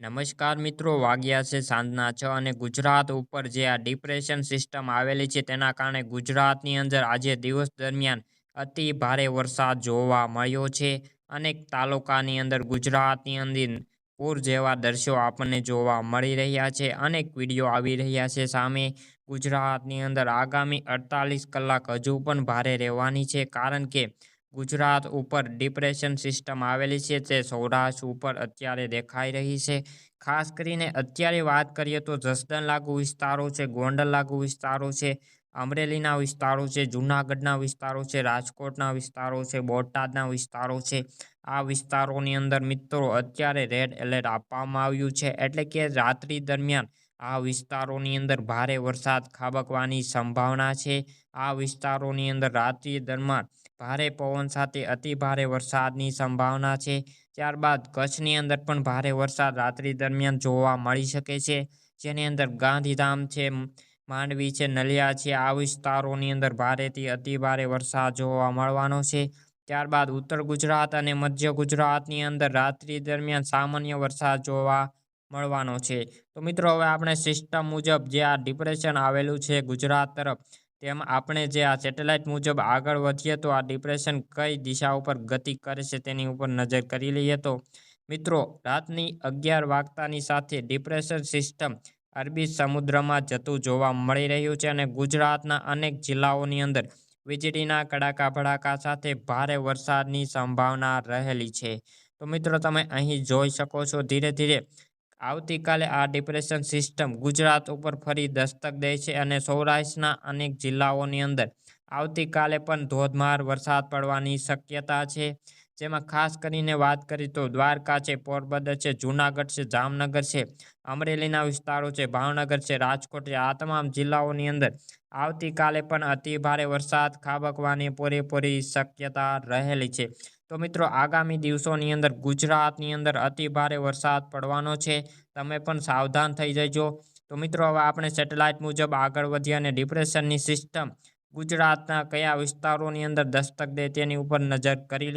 નમસ્કાર મિત્રો, વાગ્યા છે સાંજના છ અને ગુજરાત ઉપર જે આ ડિપ્રેશન સિસ્ટમ આવેલી છે તેના કારણે ગુજરાતની અંદર આજે દિવસ દરમિયાન અતિ ભારે વરસાદ જોવા મળ્યો છે અનેક તાલુકાની અંદર ગુજરાતની અંદર પૂર જેવા દ્રશ્યો આપણને જોવા મળી રહ્યા છે. અનેક વીડિયો આવી રહ્યા છે સામે. ગુજરાતની અંદર આગામી અડતાલીસ કલાક હજુ પણ ભારે રહેવાની છે કારણ કે ગુજરાત ઉપર ડિપ્રેશન સિસ્ટમ આવેલી છે તે સૌરાષ્ટ્ર ઉપર અત્યારે દેખાઈ રહી છે. ખાસ કરીને અત્યારે વાત કરીએ તો જસદણ લાગુ વિસ્તારો છે, ગોંડલ લાગુ વિસ્તારો છે, અમરેલીના વિસ્તારો છે, જૂનાગઢના વિસ્તારો છે, રાજકોટના વિસ્તારો છે, બોટાદના વિસ્તારો છે. આ વિસ્તારોની અંદર મિત્રો અત્યારે રેડ એલર્ટ આપવામાં આવ્યું છે. એટલે કે રાત્રિ દરમિયાન આ વિસ્તારોની અંદર ભારે વરસાદ ખાબકવાની સંભાવના છે. આ વિસ્તારોની અંદર રાત્રિ દરમિયાન ભારે પવન સાથે અતિ ભારે વરસાદની સંભાવના છે. ત્યારબાદ કચ્છની અંદર પણ ભારે વરસાદ રાત્રિ દરમિયાન જોવા મળી શકે છે. જેની અંદર ગાંધીધામ છે, માંડવી છે, નલિયા છે, આ વિસ્તારોની અંદર ભારેથી અતિ ભારે વરસાદ જોવા મળવાનો છે. ત્યારબાદ ઉત્તર ગુજરાત અને મધ્ય ગુજરાતની અંદર રાત્રિ દરમિયાન સામાન્ય વરસાદ જોવા મળવાનો છે. તો મિત્રો, હવે આપણે સિસ્ટમ મુજબ જે આ ડિપ્રેશન આવેલું છે ગુજરાત તરફ, તેમ આપણે જે આ સેટેલાઇટ મુજબ આગળ વધીએ તો આ ડિપ્રેશન કઈ દિશા ઉપર ગતિ કરે છે તેની ઉપર નજર કરી લઈએ તો, મિત્રો, રાતની અગિયાર વાગતાની સાથે ડિપ્રેશન સિસ્ટમ અરબી સમુદ્રમાં જતું જોવા મળી રહ્યું છે અને ગુજરાતના અનેક જિલ્લાઓની અંદર વીજળીના કડાકા ભડાકા સાથે ભારે વરસાદની સંભાવના રહેલી છે. તો મિત્રો, તમે અહીં જોઈ શકો છો ધીરે ધીરે આવતીકાલે આ ડિપ્રેશન સિસ્ટમ ગુજરાત ઉપર ફરી દસ્તક દે છે અને સૌરાષ્ટ્રના અનેક જિલ્લાઓની અંદર આવતીકાલે પણ ધોધમાર વરસાદ પડવાની શક્યતા છે. જેમાં ખાસ કરીને વાત કરી તો દ્વારકા છે, પોરબંદર છે, જૂનાગઢ છે, જામનગર છે, અમરેલીના વિસ્તારો છે, ભાવનગર છે, રાજકોટ છે, આ તમામ જિલ્લાઓની અંદર આવતીકાલે પણ અતિ ભારે વરસાદ ખાબકવાની પૂરેપૂરી શક્યતા રહેલી છે. તો મિત્રો, આગામી દિવસોની અંદર ગુજરાતની અંદર અતિ ભારે વરસાદ પડવાનો છે. તમે પણ સાવધાન થઈ જજો. તો મિત્રો, હવે આપણે સેટેલાઇટ મુજબ આગળ વધીએ અને ડિપ્રેશનની સિસ્ટમ ગુજરાતના કયા વિસ્તારોની અંદર દસ્તક દે તેની ઉપર નજર કરી